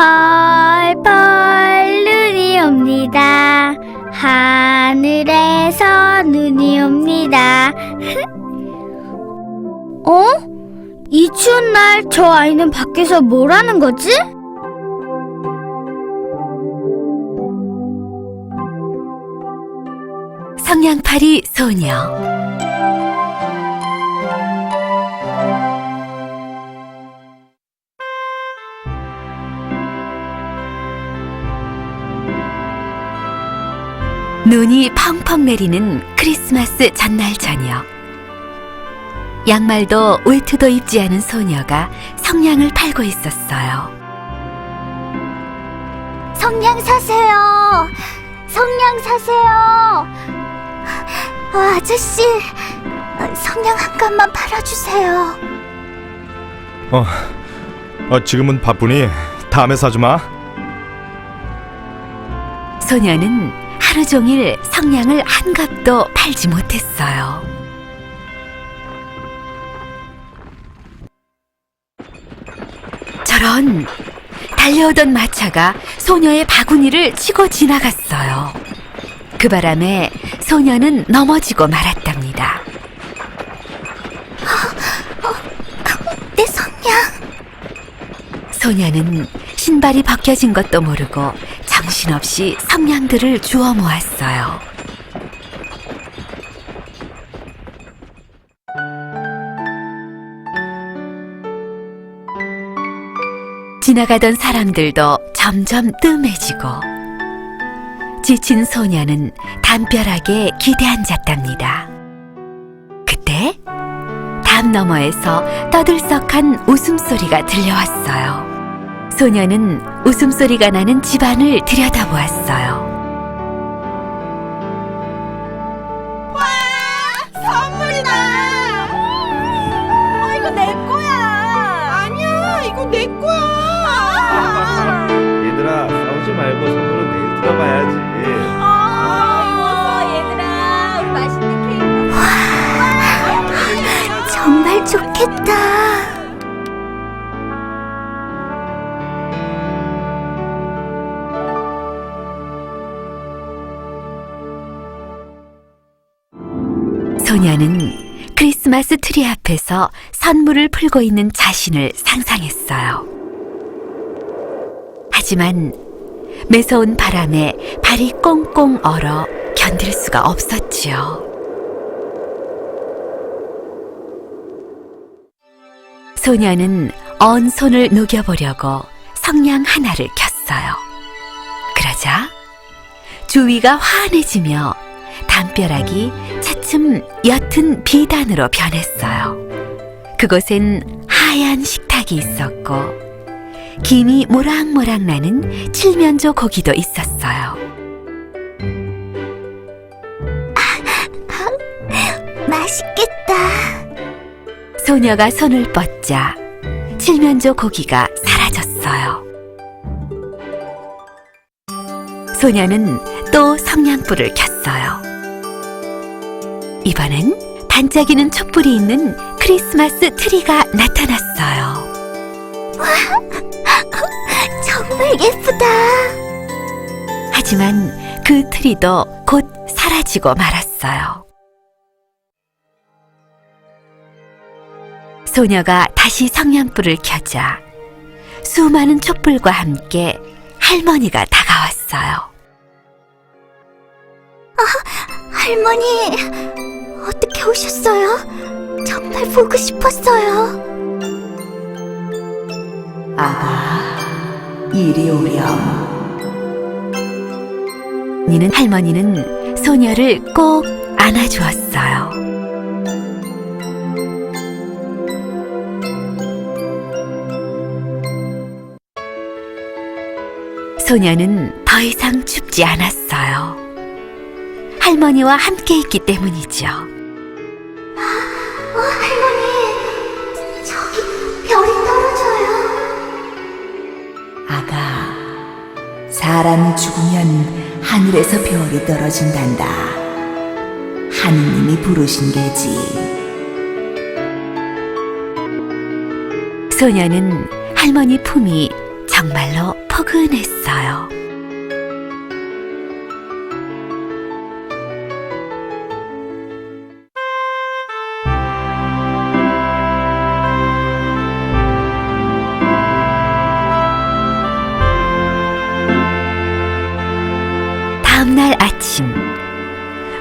펄펄 눈이 옵니다. 하늘에서 눈이 옵니다. 어? 이 추운 날 저 아이는 밖에서 뭘 하는 거지? 성냥팔이 소녀 눈이 펑펑 내리는 크리스마스 전날 저녁 양말도 외투도 입지 않은 소녀가 성냥을 팔고 있었어요. 성냥 사세요. 성냥 사세요. 어, 아저씨, 어, 성냥 한 값만 팔아주세요. 어, 어 지금은 바쁘니 다음에 사주마. 소녀는 하루 종일 성냥을 한 값도 팔지 못했어요. 저런 달려오던 마차가 소녀의 바구니를 치고 지나갔어요. 그 바람에 소녀는 넘어지고 말았답니다. 내 성냥. 소녀는 신발이 벗겨진 것도 모르고 정신없이 성냥들을 주워 모았어요. 지나가던 사람들도 점점 뜸해지고 지친 소녀는 담벼락에 기대앉았답니다. 그때 담 너머에서 떠들썩한 웃음소리가 들려왔어요. 소녀는 웃음소리가 나는 집안을 들여다보았어요. 선물이다! 어, 이거 내 거야! 아니야, 이거 내 거야! 얘들아 싸우지 말고 선물은 내일 들어가야지. 아, 얘들아, 우리 맛있는 케이크. 정말 좋겠다. 소녀는 크리스마스 트리 앞에서 선물을 풀고 있는 자신을 상상했어요. 하지만 매서운 바람에 발이 꽁꽁 얼어 견딜 수가 없었지요. 소녀는 언 손을 녹여보려고 성냥 하나를 켰어요. 그러자 주위가 환해지며 담벼락이 차츰 옅은 비단으로 변했어요. 그곳엔 하얀 식탁이 있었고 김이 모락모락 나는 칠면조 고기도 있었어요. 맛있겠다. 소녀가 손을 뻗자 칠면조 고기가 사라졌어요. 소녀는 또 성냥불을 켰어요. 이번엔 반짝이는 촛불이 있는 크리스마스 트리가 나타났어요. 정말 예쁘다. 하지만 그 트리도 곧 사라지고 말았어요. 소녀가 다시 성냥불을 켜자 수많은 촛불과 함께 할머니가 다가왔어요. 할머니, 어떻게 오셨어요? 정말 보고 싶었어요. 아가, 이리 오렴. 니는 할머니는 소녀를 꼭 안아주었어요. 소녀는 더 이상 춥지 않았어요. 할머니와 함께 있기 때문이죠. 어, 할머니, 저기 별이 떨어져요. 아가, 사람이 죽으면 하늘에서 별이 떨어진단다. 하느님이 부르신 게지. 소녀는 할머니 품이 정말로 포근했어요. 다음 날 아침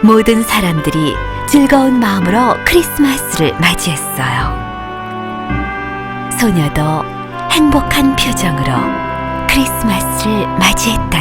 모든 사람들이 즐거운 마음으로 크리스마스를 맞이했어요. 소녀도 행복한 표정으로 크리스마스를 맞이했답니다.